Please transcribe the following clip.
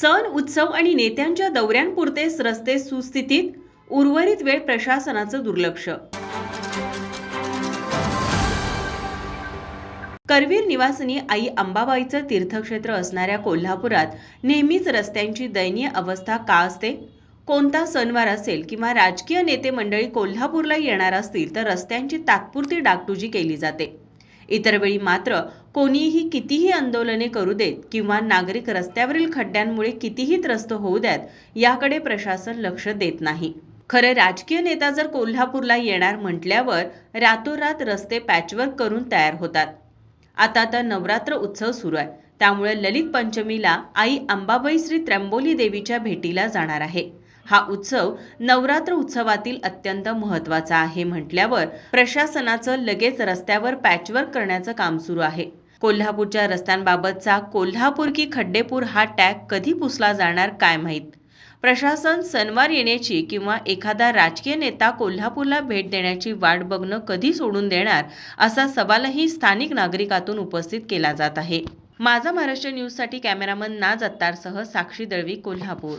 सण उत्सव आणि नेत्यांच्या दौऱ्यांपुरतेच रस्ते सुस्थितीत उर्वरित वेळ प्रशासनाचं दुर्लक्ष. करवीर निवासिनी आई अंबाबाईचं तीर्थक्षेत्र असणाऱ्या कोल्हापुरात नेहमीच रस्त्यांची दयनीय अवस्था का असते? कोणता सणवार असेल किंवा राजकीय नेते मंडळी कोल्हापूरला येणार असतील तर रस्त्यांची तात्पुरती डागडुजी केली जाते. इतर वेळी मात्र कोणीही कितीही आंदोलने करू देत किंवा नागरिक रस्त्यावरील खड्ड्यांमुळे कितीही त्रस्त होऊ द्यात याकडे प्रशासन लक्ष देत नाही. खरं राजकीय नेता जर कोल्हापूरला येणार म्हटल्यावर रातोरात रस्ते पॅचवर्क करून तयार होतात. आता तर नवरात्र उत्सव सुरू आहे. त्यामुळे ललित पंचमीला आई अंबाबाई श्री त्र्यंबोली देवीच्या भेटीला जाणार आहे. हा उत्सव नवरात्र उत्सवातील अत्यंत महत्त्वाचा आहे म्हटल्यावर प्रशासनाचं लगेच रस्त्यावर पॅचवर्क करण्याचं काम सुरू आहे. कोल्हापूरच्या रस्त्यांबाबतचा कोल्हापूर की खड्डेपूर हा टॅग कधी पुसला जाणार काय माहीत? प्रशासन सणवार येण्याची किंवा एखादा राजकीय नेता कोल्हापूरला भेट देण्याची वाट बघणं कधी सोडून देणार असा सवालही स्थानिक नागरिकातून उपस्थित केला जात आहे. माझा महाराष्ट्र न्यूजसाठी कॅमेरामन नाज अत्तारसह साक्षी दळवी कोल्हापूर.